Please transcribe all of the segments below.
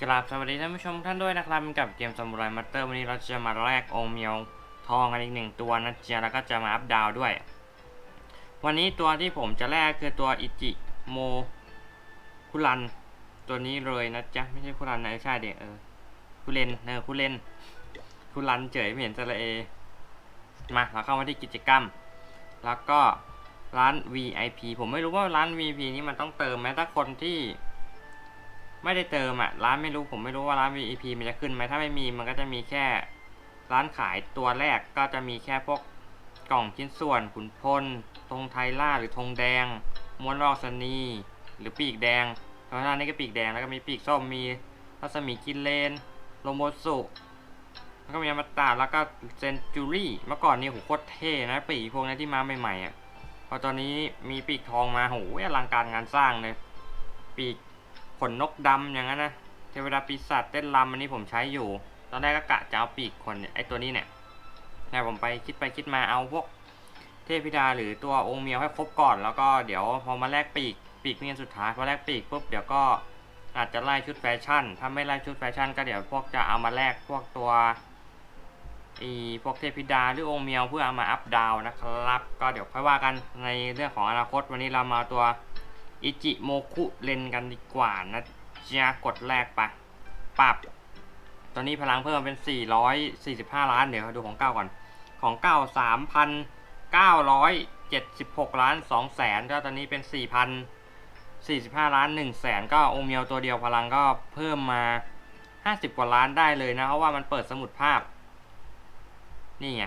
กราบสวัสดีท่านผู้ชมท่านด้วยนะครับกับเกมซามูไรมาสเตอร์วันนี้เราจะมาแลกโอเมียวทองกันอีกหนึ่งตัวนะเจ๊ะแล้วก็จะมาอัพดาวด้วย วันนี้ตัวที่ผมจะแลกคือตัวอิจิโมคุรัน ตัวนี้เลยนะจ๊ะไม่ใช่คุรันนะใช่เด็กเออคุเลนเออคุเลนคุรันเฉยไม่เห็นสระเอมาเราเข้ามาที่กิจกรรม แล้วก็ร้าน VIP ผมไม่รู้ว่าร้าน VIP นี้มันต้องเติมไหมถ้าคนที่ ไม่ได้เติมอะ ร้านไม่รู้ผมไม่รู้ว่าร้าน VIP มันจะขึ้นไหมถ้าไม่มีมันก็จะมีแค่ร้านขายตัวแรกก็จะมีแค่พวกกล่องชิ้นส่วนขุนพลธงไทยล่าหรือธงแดงม้วนรอกสนีหรือปีกแดงทางด้านนี้ก็ปีกแดงแล้วก็มีปีกส้มมีรัศมีกินเลนโลโมสุแล้วก็มีอมตะแล้วก็เซนจูรี่เมื่อก่อนนี่โหโคตรเท่นะปีกพวกนี้ที่มาใหม่ๆอะพอตอนนี้มีปีกทองมาโหอลังการงานสร้างเลย ปีก นนกดำอย่างนั้นนะเทวดาปีศาจเต้นรำอันนี้ผมใช้อยู่ ตอนแรกก็กะจะเอาปีกคนเนี่ยไอตัวนี้เนี่ยแต่ผมไปคิดไปคิดมาเอาพวกเทพธิดาหรือตัวองค์เมียวให้ครบก่อน แล้วก็เดี๋ยวพอมาแลกปีกปีกเนี่ยสุดท้ายพอแลกปีกปุ๊บเดี๋ยวก็อาจจะไล่ชุดแฟชั่น ถ้าไม่ไล่ชุดแฟชั่น ก็เดี๋ยวพวกจะเอามาแลกพวกตัวอีพวกเทพธิดาหรือองค์เมียวเพื่อเอามาอัพดาวนะครับ ก็เดี๋ยวค่อยว่ากันในเรื่องของอนาคตวันนี้เรามาตัว อิจิโมคุเลนกันดีกว่านะจ๊ะกดแรกไปปรับ ตอนนี้พลังเพิ่มเป็น 445 ล้าน เดี๋ยวดูของเก้าก่อน ของเก้า3,976 ล้าน2แสนก็ตอนนี้เป็น 4,045 ล้าน1แสนก็องเมียวตัวเดียวพลังก็เพิ่มมา 50 กว่าล้านได้เลยนะ เพราะว่ามันเปิดสมุดภาพ นี่ไง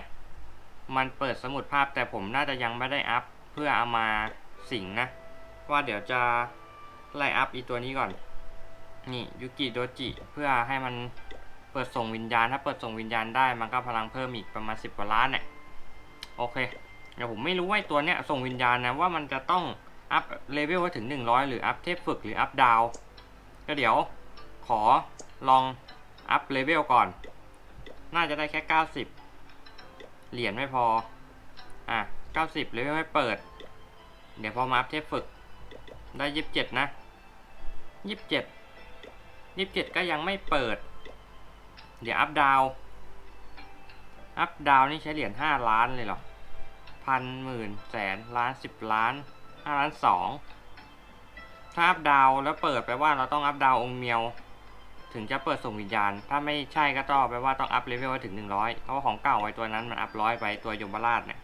มันเปิดสมุดภาพแต่ผมน่าจะยังไม่ได้อัพเพื่อเอามาสิงนะ ว่าเดี๋ยวจะไล่อัพอีตัวนี้ก่อน นี่ยูกิโดจิเพื่อให้มันเปิดส่งวิญญาณ ถ้าเปิดส่งวิญญาณได้มันก็พลังเพิ่มอีกประมาณสิบกว่าล้านเนี่ยโอเคเดี๋ยวผมไม่รู้ว่าไอตัวเนี้ยส่งวิญญาณนะว่ามันจะต้องอัพเลเวลไว้ถึง 100 หรืออัพเทพฝึกหรืออัพดาวก็เดี๋ยวขอลองอัพเลเวลก่อน น่าจะได้แค่ 90 เหรียญไม่พอ อะ 90เลเวลไม่เปิด เดี๋ยวพอมาอัพเทพฝึก ได้ยี่สิบเจ็ดนะยี่สิบเจ็ดยี่สิบเจ็ดก็ยังไม่เปิด เดี๋ยวอัพดาว อัพดาวนี่ใช้เหรียญห้าล้านเลยเหรอพันหมื่นแสนล้านสิบล้านห้าล้านสองถ้าอัพดาวแล้วเปิดแปลว่าเราต้องอัพดาวองค์เมียว ถึงจะเปิดส่งวิญญาณ ถ้าไม่ใช่ก็ต้องแปลว่าต้องอัพเลเวลไว้ถึงหนึ่งร้อยเพราะว่าของเก่าไว้ตัวนั้นมันอัพร้อยไปตัวยมราชเนี่ย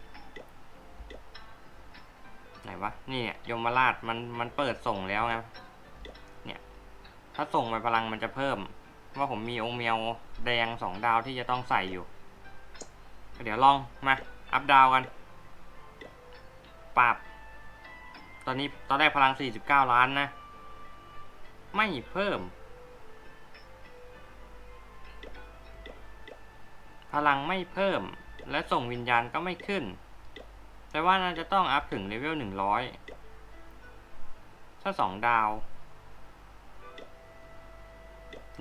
ไหนวะนี่เนี่ยยมราชมันมันเปิดส่งแล้วไงเนี่ย ถ้าส่งไปพลังมันจะเพิ่ม ว่าผมมีองค์เมียวแดงสองดาวที่จะต้องใส่อยู่ เดี๋ยวลองมา อัพดาวกันปรับตอนนี้ตอนแรกพลัง 49 ล้านนะ ไม่เพิ่ม พลังไม่เพิ่ม และส่งวิญญาณก็ไม่ขึ้น แต่ว่าน่าจะต้องอัพถึงเลเวลหนึ่งร้อยถ้าสองดาว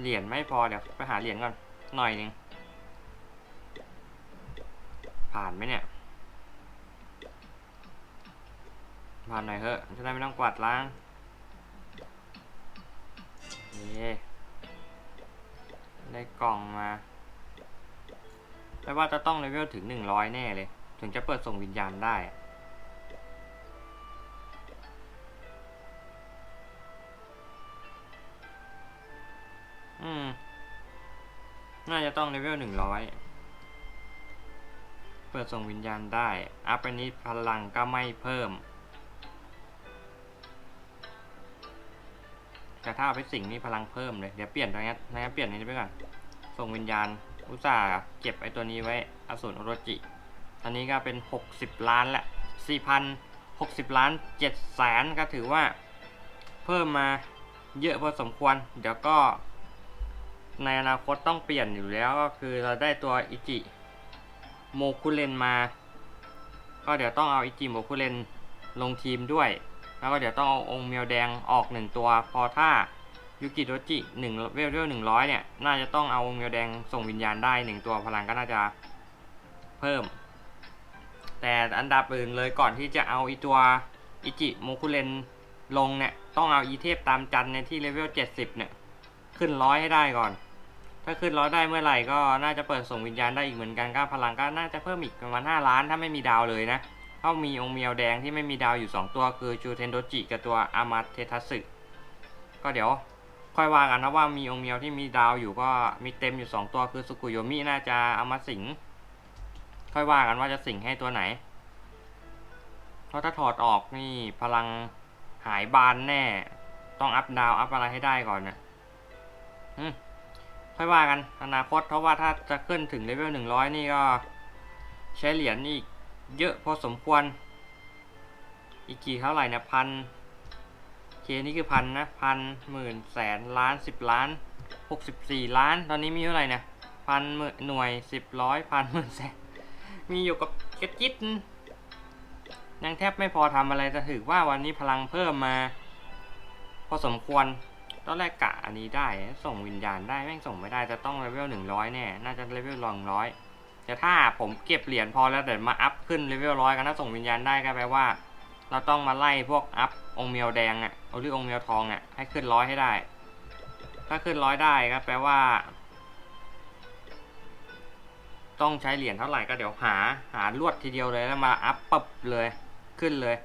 เหรียญไม่พอเดี๋ยวไปหาเหรียญก่อน หน่อยหนึ่งผ่านไหมเนี่ย ผ่านหน่อยเถอะจะได้ไม่ต้องกวาดล้างเย่ได้กล่องมาแปลว่าจะต้องเลเวลถึงหนึ่งร้อยแน่เลย ถึงจะเปิดส่งวิญญาณได้ อืม น่าจะต้องเลเวลหนึ่งร้อย เปิดส่งวิญญาณได้ อัพไปนี้พลังก็ไม่เพิ่ม แต่ถ้าเอาไปสิ่งนี่พลังเพิ่มเลย เดี๋ยวเปลี่ยนตรงนี้นะเปลี่ยนอันนี้ไปก่อน ส่งวิญญาณ อุตส่าห์เก็บไอตัวนี้ไว้ อสูรโอโรจิ อันนี้ก็เป็น 60 ล้านละ4,060 ล้าน7แสนก็ถือว่าเพิ่มมาเยอะพอสมควร เดี๋ยวก็ในอนาคตต้องเปลี่ยนอยู่แล้วก็คือเราได้ตัวอิจิโมคุเรนมา ก็เดี๋ยวต้องเอาอิจิโมคุเรนลงทีมด้วย แล้วก็เดี๋ยวต้องเอาองค์เมียวแดงออกหนึ่งตัว พอถ้ายูกิโดจิหนึ่งเวลเวลหนึ่งร้อยเนี่ย น่าจะต้องเอาองค์เมียวแดงส่งวิญญาณได้หนึ่งตัวพลังก็น่าจะเพิ่ม แต่อันดับอื่นเลยก่อนที่จะเอาอีตัวอิจิโมคุเรนลงเนี่ย ต้องเอาอีเทพตามจันเนี่ยที่เลเวล 70 เนี่ย ขึ้นร้อยให้ได้ก่อน ถ้าขึ้นร้อยได้เมื่อไหร่ก็น่าจะเปิดส่งวิญญาณได้อีกเหมือนกันก็พลังก็น่าจะเพิ่มอีกประมาณ5ล้านถ้าไม่มีดาวเลยนะเพราะมีองค์เมียวแดงที่ไม่มีดาวอยู่ 2 ตัวคือจูเทนโดจิกับตัวอามาเททัสึก็เดี๋ยวค่อยว่ากันนะว่ามีองค์เมียวที่มีดาวอยู่ก็มีเต็มอยู่ 2 ตัวคือสุกุโยมิน่าจะอามาสิง ค่อยว่ากันว่าจะสิงให้ตัวไหน เพราะถ้าถอดออกนี่พลังหายบานแน่ ต้องอัพดาวอัพอะไรให้ได้ก่อนนะค่อยว่ากันอนาคตเพราะว่าถ้าจะขึ้นถึงเลเวลหนึ่งร้อยนี่ก็ ใช้เหรียญอีกเยอะพอสมควร อีกกี่เท่าไหร่เนี่ยพันเคนี่คือพันนะพันหมื่นแสนล้านสิบล้านหกสิบสี่ล้าน ตอนนี้มีเท่าไหร่เนี่ยพันหมื่นหน่วยสิบร้อยพันหมื่นแสน มีอยู่กับกระจิตยังแทบไม่พอทำอะไรจะถือว่าวันนี้พลังเพิ่มมา พอสมควรตอนแรกกะอันนี้ได้ ส่งวิญญาณได้แม่งส่งไม่ได้จะต้องเลเวลหนึ่งร้อยแน่น่าจะเลเวลรองร้อยแต่ถ้าผมเก็บเหรียญพอแล้วเดี๋ยวมาอัพขึ้นเลเวลร้อยกันถ้าส่งวิญญาณได้ก็แปลว่า เราต้องมาไล่พวกอัพองค์เมียวแดงอะ่ะเอาหรือองค์เมียวทองอะ่ะให้ขึ้นร้อยให้ได้ ถ้าขึ้นร้อยได้ก็แปลว่า ต้องใช้เหรียญเท่าไหร่ก็เดี๋ยวหาหารวดทีเดียวเลยแล้วมาอัพปับเลยขึ้นเลย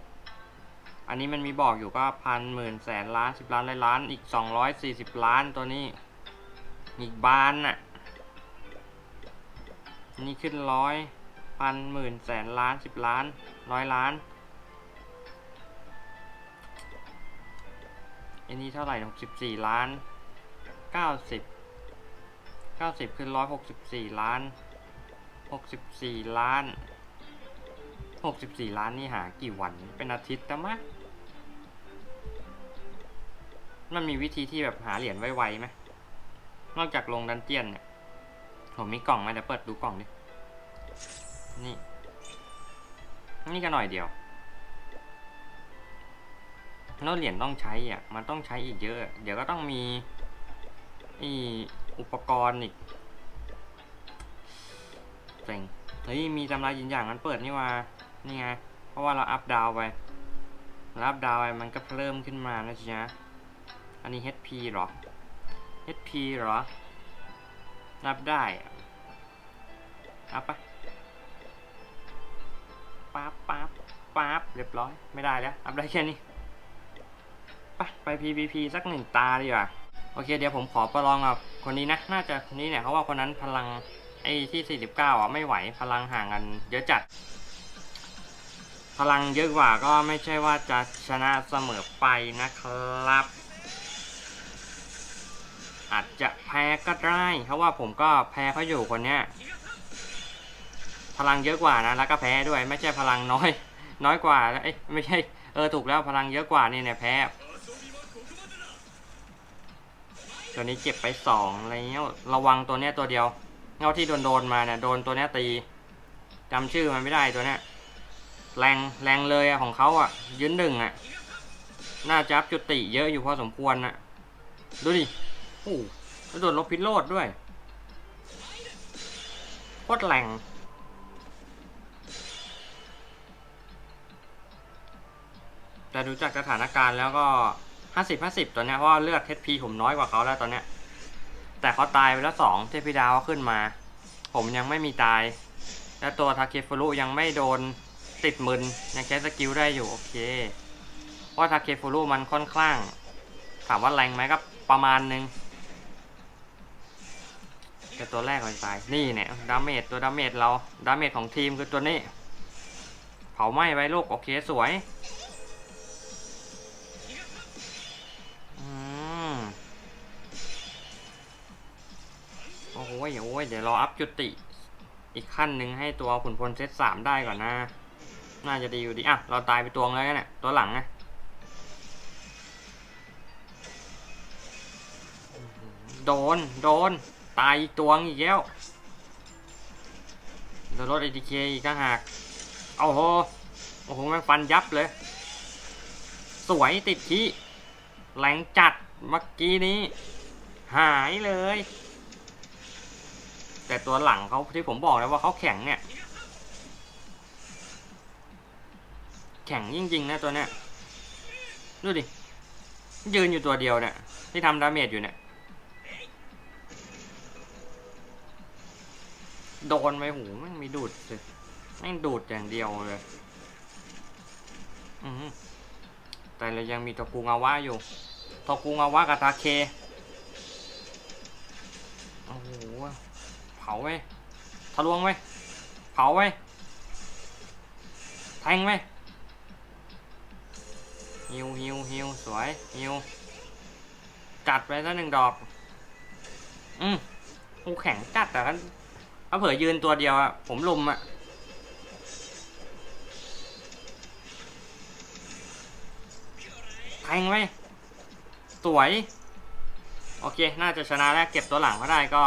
อันนี้มันมีบอกอยู่ก็พันหมื่นแสนล้านสิบล้านร้อยล้านอีกสองร้อยสี่สิบล้านตัวนี้ อีกบานน่ะนี่ขึ้นร้อยพันหมื่นแสนล้านสิบล้านร้อยล้านอันนี้เท่าไหร่หกสิบสี่ล้านเก้าสิบเก้าสิบขึ้นร้อยหกสิบสี่ล้าน หกสิบสี่ล้านหกสิบสี่ล้านนี่หากี่วันเป็นอาทิตย์แต่มะมันมีวิธีที่แบบหาเหรียญไวๆไหมนอกจากลงดันเจียนเนี่ยผมมีกล่องไหมาเดี๋ยวเปิดดูกล่องดิ นี่ นี่ก็หน่อยเดียวแล้วเหรียญต้องใช้อะ มันต้องใช้อีกเยอะ เดี๋ยวก็ต้องมีอีอุปกรณ์อีก เซ็งเฮ้ยมีตำรายินอย่างมันเปิดนี่ว่านี่ไง เพราะว่าเราอัพดาวไปเราอัพดาวไปมันก็เพิ่มขึ้นมานะจ๊ะอันนี้ HP เหรอ HP เหรอ รับได้อัพปะปั๊บปั๊บปั๊บเรียบร้อย ไม่ได้แล้ว อัพได้แค่นี้ไปไป PVP สักหนึ่งตาดีกว่า โอเค เดี๋ยวผมขอประลองกับคนนี้นะ น่าจะคนนี้เนี่ยเพราว่าคนนั้นพลัง ไอ้ที่ 49 อะ ไม่ไหว พลังห่างกัน เยอะจัด พลังเยอะกว่าก็ไม่ใช่ว่าจะชนะเสมอไปนะครับ อาจจะแพ้ก็ได้เพราะว่าผมก็แพ้เขาอยู่คนเนี้ย พลังเยอะกว่านะ แล้วก็แพ้ด้วย ไม่ใช่พลังน้อย น้อยกว่าเอ้ยไม่ใช่ เออ ถูกแล้วพลังเยอะกว่านี่เนี่ยแพ้ตัวนี้เจ็บไปสองแล้ว ระวังตัวเนี้ยตัวเดียว เงาที่โดนโดนมาเนี่ยโดนตัวเนี้ยตีจำชื่อมันไม่ได้ตัวเนี้ยแรงแรงเลยอะของเขาอะยืนหนึ่งอะน่าจะอัพจุติเยอะอยู่พอสมควรนะดูดิโอ้แล้วโดนลบพิโลดด้วยโคตรแรงแต่ดูจากสถานการณ์แล้วก็ห้าสิบห้าสิบตัวเนี้ยเพราะเลือด HP ผมน้อยกว่าเขาแล้วตอนเนี้ยแต่เขาตายไปแล้วสองเทพธิดาวขึ้นมา ผมยังไม่มีตาย และตัวทาเคฟุรุยังไม่โดนติดมึนยังใช้สกิลได้อยู่โอเค เพราะทาเคฟุรุมันค่อนข้าง ถามว่าแรงไหมก็ประมาณนึงแต่ตัวแรกมันตาย นี่เนี่ยดาเมจตัวดาเมจเราดาเมจของทีมคือตัวนี้ เผาไหม้ไว้ลูกโอเคสวย โอ้โหโอ้ยเดี๋ยวรออัพจุติ อีกขั้นหนึ่งให้ตัวขุนพลเซตสามได้ก่อนนะ น่าจะดีอยู่ดี อะ เราตายไปตัวนึงแล้วเนี่ยตัวหลังนะโดน โดน ตายอีกตัวอีกแล้วโดนรถ ATK อีกต่างหากโอ้โห โอ้โหแม่งฟันยับเลย สวยติดขี้แรงจัดเมื่อกี้นี้ หายเลย แต่ตัวหลังเขาที่ผมบอกแล้วว่าเขาแข็งเนี่ย แข็งจริงๆนะตัวเนี้ยดูดิยืนอยู่ตัวเดียวเนี่ยที่ทำดาเมจอยู่เนี่ยโดนไปหูมันมีดูดเลยไม่ดูดอย่างเดียวเลยอือแต่เรายังมีตะกูงาวะอยู่ตะกูงาวะกับตาเคโอ้โหาไหมทะลวงไหมเผาไหมแทงไหมฮิวฮิวฮิวสวยฮิวจัดไปซะหนึ่งดอก อืมกูแข็งจัดแต่กันถ้าเผื่อยืนตัวเดียวอะผมลุมอะแทงไหมสวย โอเค น่าจะชนะแล้วเก็บตัวหลังก็ได้ก็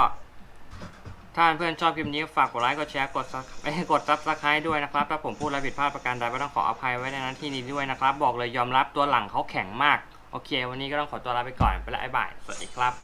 ถ้าเพื่อนชอบคลิปนี้ฝากกดไลค์ กดแชร์ กดซับกดซับสไครต์ด้วยนะครับ ถ้าผมพูดอะไรผิดพลาดประการใดก็ต้องขออภัยไว้ในนั้นที่นี้ด้วยนะครับ บอกเลยยอมรับตัวหลังเขาแข็งมาก โอเค วันนี้ก็ต้องขอตัวลาไปก่อน ไปละไอ้บ่าย สวัสดีครับ